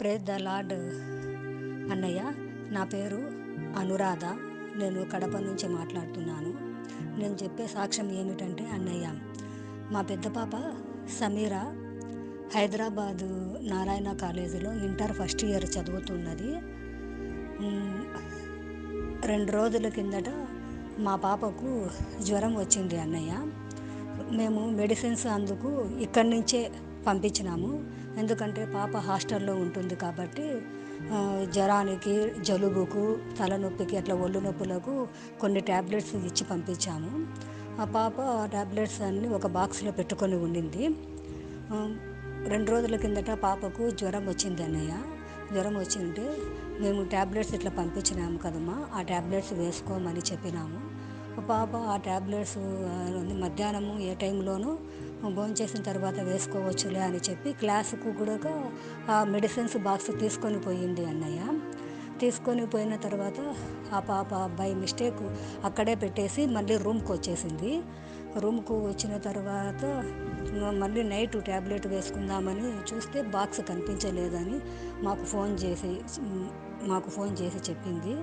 Praise the lord అన్నయ్య నా పేరు అనురాధ. నేను కడప నుంచి మాట్లాడుతున్నాను. నేను చెప్పే సాక్ష్యం ఏమిటంటే అన్నయ్య మా పెద్ద పాప సమీర హైదరాబాదు నారాయణ కాలేజీలో ఇంటర్ ఫస్ట్ ఇయర్ చదువుతున్నది. రెండు రోజుల కిందట మా పాపకు జ్వరం వచ్చింది అన్నయ్య. మేము మెడిసిన్స్ అందుకు ఇక్కడి నుంచే పంపించినాము. ఎందుకంటే పాప హాస్టల్లో ఉంటుంది కాబట్టి జ్వరానికి జలుబుకు తలనొప్పికి అట్లా ఒళ్ళు నొప్పులకు కొన్ని ట్యాబ్లెట్స్ ఇచ్చి పంపించాము. ఆ పాప ఆ ట్యాబ్లెట్స్ అన్నీ ఒక బాక్స్లో పెట్టుకొని ఉండింది. రెండు రోజుల కిందట పాపకు జ్వరం వచ్చింది అన్నయ్య. జ్వరం వచ్చింటే మేము ట్యాబ్లెట్స్ ఇట్లా పంపించినాము కదమ్మా ఆ ట్యాబ్లెట్స్ వేసుకోమని చెప్పినాము. పాప ఆ ట్యాబ్లెట్స్ మధ్యాహ్నము ఏ టైంలోనూ భోంచేసిన తర్వాత వేసుకోవచ్చులే అని చెప్పి క్లాసుకు కూడా ఆ మెడిసిన్స్ బాక్స్ తీసుకొని పోయింది అన్నయ్య. తీసుకొని పోయిన తర్వాత ఆ పాప బై మిస్టేక్ అక్కడే పెట్టేసి మళ్ళీ రూమ్కి వచ్చేసింది. రూమ్కు వచ్చిన తర్వాత మళ్ళీ నైట్ ట్యాబ్లెట్ వేసుకుందామని చూస్తే బాక్స్ కనిపించలేదని మాకు ఫోన్ చేసి మాకు ఫోన్ చేసి చెప్పింది.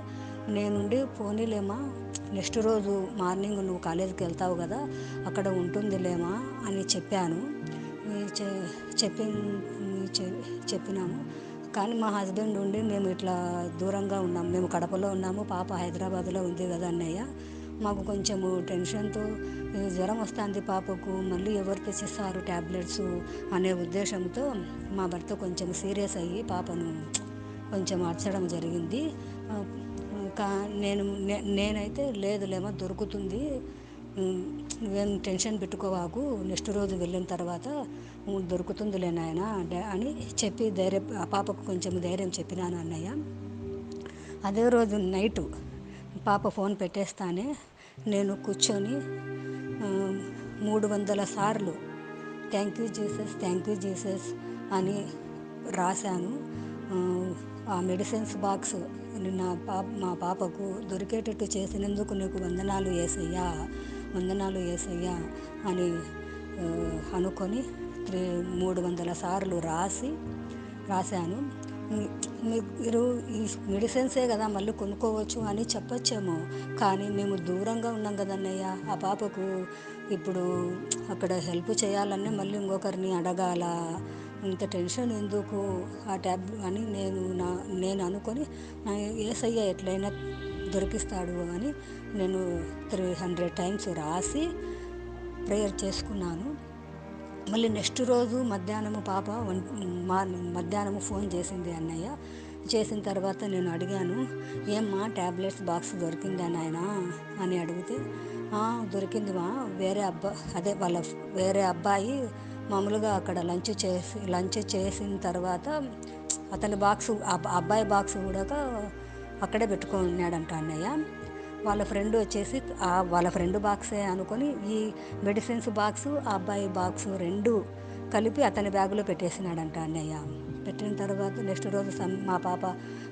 నేనుండి పోనీలేమా నెక్స్ట్ రోజు మార్నింగ్ నువ్వు కాలేజీకి వెళ్తావు కదా అక్కడ ఉంటుందిలేమా అని చెప్పాను. చెప్పి చెప్పినాము. కానీ మా హస్బెండ్ ఉండి మేము ఇట్లా దూరంగా ఉన్నాం. మేము కడపలో ఉన్నాము పాప హైదరాబాద్లో ఉంది కదా అన్నయ్య. మాకు కొంచెము టెన్షన్తో జ్వరం వస్తుంది పాపకు మళ్ళీ ఎవరు తెచ్చిస్తారు ట్యాబ్లెట్స్ అనే ఉద్దేశంతో మా భర్త కొంచెం సీరియస్ అయ్యి పాపను కొంచెం అర్చడం జరిగింది. కా నేను నే- నేనైతే లేదులేమో దొరుకుతుంది. నువ్వేం టెన్షన్ పెట్టుకోవాకు. నెక్స్ట్ రోజు వెళ్ళిన తర్వాత దొరుకుతుందిలే నాయన అని చెప్పి ధైర్య ఆ పాపకు కొంచెం ధైర్యం చెప్పినాను అన్నయ్య. అదే రోజు నైటు పాప ఫోన్ పెట్టేస్తానే నేను కూర్చొని మూడు వందల సార్లు thank you Jesus thank you Jesus అని రాశాను. ఆ, మెడిసిన్స్ బాక్స్ నా పాప మా పాపకు దొరికేటట్టు చేసినందుకు నీకు వందనాలు ఏసయ్యా వందనాలు ఏసయ్యా అని అనుకొని త్రీ మూడు వందల సార్లు రాసి రాశాను. మీరు ఈ మెడిసిన్సే కదా మళ్ళీ కొనుక్కోవచ్చు అని చెప్పొచ్చేమో కానీ మేము దూరంగా ఉన్నాం కదన్నయ్య. ఆ పాపకు ఇప్పుడు అక్కడ హెల్ప్ చేయాలని మళ్ళీ ఇంకొకరిని అడగాల? ఇంత టెన్షన్ ఎందుకు ఆ ట్యాబ్ అని నేను నా నేను అనుకొని నా ఏసయ్య ఎట్లయినా దొరికిస్తాడు అని నేను త్రీ హండ్రెడ్ టైమ్స్ రాసి ప్రేయర్ చేసుకున్నాను. మళ్ళీ నెక్స్ట్ రోజు మధ్యాహ్నము పాప మార్నింగ్ మధ్యాహ్నము ఫోన్ చేసింది అన్నయ్య. చేసిన తర్వాత నేను అడిగాను ఏమ్మా ట్యాబ్లెట్స్ బాక్స్ దొరికిందా నాయన? అని అడిగితే దొరికింది మా వేరే అబ్బా అదే వాళ్ళ వేరే అబ్బాయి మామూలుగా అక్కడ లంచ్ చేసి లంచ్ చేసిన తర్వాత అతని బాక్స్ అబ్బాయి బాక్స్ కూడా అక్కడే పెట్టుకున్నాడంట అన్నయ్య. వాళ్ళ ఫ్రెండ్ వచ్చేసి వాళ్ళ ఫ్రెండ్ బాక్సే అనుకొని ఈ మెడిసిన్స్ బాక్సు ఆ అబ్బాయి బాక్సు రెండు కలిపి అతని బ్యాగులో పెట్టేసినాడంట అన్నయ్య. పెట్టిన తర్వాత నెక్స్ట్ రోజు మా పాప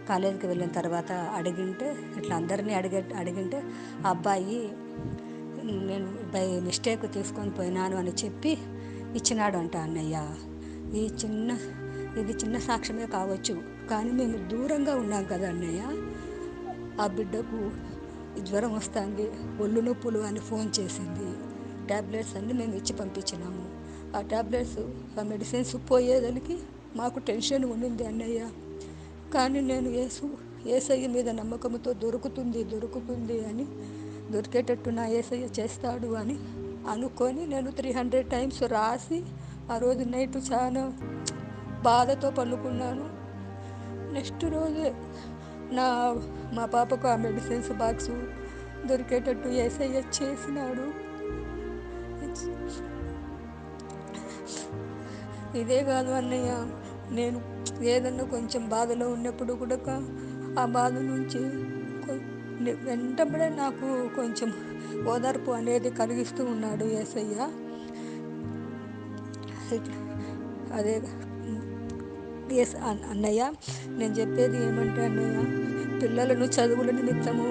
కాలేజీకి వెళ్ళిన తర్వాత అడిగింటే ఇట్లా అందరినీ అడిగే అడిగింటే ఆ అబ్బాయి నేను బై మిస్టేక్ తీసుకొని పోయినాను అని చెప్పి ఇచ్చినాడు అంట అన్నయ్య. ఈ చిన్న ఇది చిన్న సాక్ష్యమే కావచ్చు. కానీ మేము దూరంగా ఉన్నాం కదా అన్నయ్య. ఆ బిడ్డకు జ్వరం వస్తుంది. ఒళ్ళు నొప్పులు అని ఫోన్ చేసింది. ట్యాబ్లెట్స్ అన్నీ మేము ఇచ్చి పంపించినాము. ఆ ట్యాబ్లెట్స్ ఆ మెడిసిన్స్ పోయేదానికి మాకు టెన్షన్ ఉండింది అన్నయ్య. కానీ నేను ఏసు ఏసయ్య మీద నమ్మకంతో దొరుకుతుంది దొరుకుతుంది అని దొరికేటట్టు నా ఏసయ్య చేస్తాడు అని అనుకొని నేను త్రీ హండ్రెడ్ టైమ్స్ రాసి ఆ రోజు నైట్ చాలా బాధతో పనుకున్నాను నెక్స్ట్ రోజే నా మా పాపకు ఆ మెడిసిన్స్ బాక్స్ దొరికేటట్టు ఎస్ఐఎస్ చేసినాడు. ఇదే కాదు అన్నయ్య నేను ఏదన్నా కొంచెం బాధలో ఉన్నప్పుడు కూడా ఆ బాధ నుంచి వెంటబడే నాకు కొంచెం ఓదార్పు అనేది కలిగిస్తూ ఉన్నాడు ఏసయ్య. అదే ఎస్ అన్నయ్య నేను చెప్పేది ఏమంటే అన్నయ్య పిల్లలను చదువుల నిమిత్తము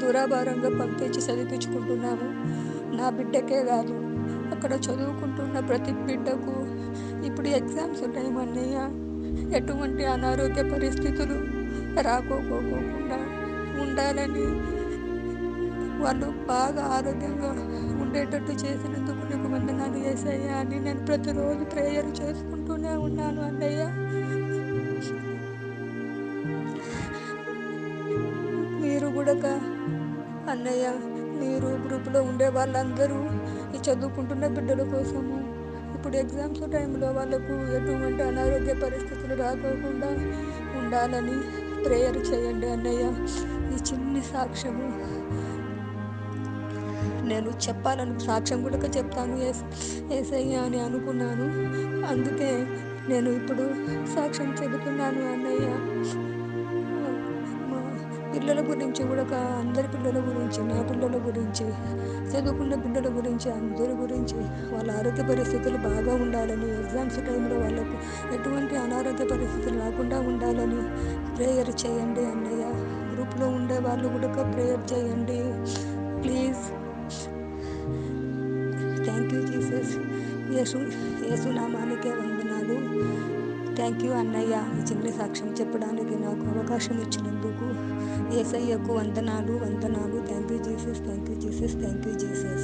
దురాభారంగా పంపించి చదివించుకుంటున్నాము నా బిడ్డకే కాదు అక్కడ చదువుకుంటున్న ప్రతి బిడ్డకు ఇప్పుడు ఎగ్జామ్స్ ఉన్నాయి అన్నయ్య. ఎటువంటి అనారోగ్య పరిస్థితులు రాకోకోకుండా ఉండాలని వాళ్ళు బాగా ఆరోగ్యంగా ఉండేటట్టు చేసినందుకు నీకు వందనాలు వేసాయ్యా అని నేను ప్రతిరోజు ప్రేయర్ చేసుకుంటూనే ఉన్నాను అన్నయ్య. మీరు కూడా అన్నయ్య మీరు గ్రూప్లో ఉండే వాళ్ళందరూ ఈ చదువుకుంటున్న బిడ్డల కోసము ఇప్పుడు ఎగ్జామ్స్ టైంలో వాళ్ళకు ఎటువంటి అనారోగ్య పరిస్థితులు రాకోకుండా ఉండాలని ప్రేయర్ చేయండి అన్నయ్య. ఈ చిన్ని సాక్ష్యము. నేను చెప్పాలని సాక్ష్యం కూడా చెప్తాను. ఏసయ్య అని అనుకున్నాను. అందుకే నేను ఇప్పుడు సాక్ష్యం చెబుతున్నాను అన్నయ్య. పిల్లల గురించి కూడా అందరి పిల్లల గురించి నా పిల్లల గురించి చదువుకున్న పిల్లల గురించి అందరి గురించి వాళ్ళ ఆరోగ్య పరిస్థితులు బాగా ఉండాలని ఎగ్జామ్స్ టైంలో వాళ్ళకు ఎటువంటి అనారోగ్య పరిస్థితులు రాకుండా ఉండాలని ప్రేయర్ చేయండి అన్నయ్య. గ్రూప్లో ఉండే వాళ్ళు కూడా ప్రేయర్ చేయండి. Please. Thank you Jesus. Yesu Yesu నామానికే వందనాలు. థ్యాంక్ యూ అన్నయ్య. ఈ చిన్న సాక్ష్యం చెప్పడానికి నాకు అవకాశం ఇచ్చినందుకు ఏసయ్యకు వందనాలు వందనాలు. Thank you Jesus thank you Jesus thank you Jesus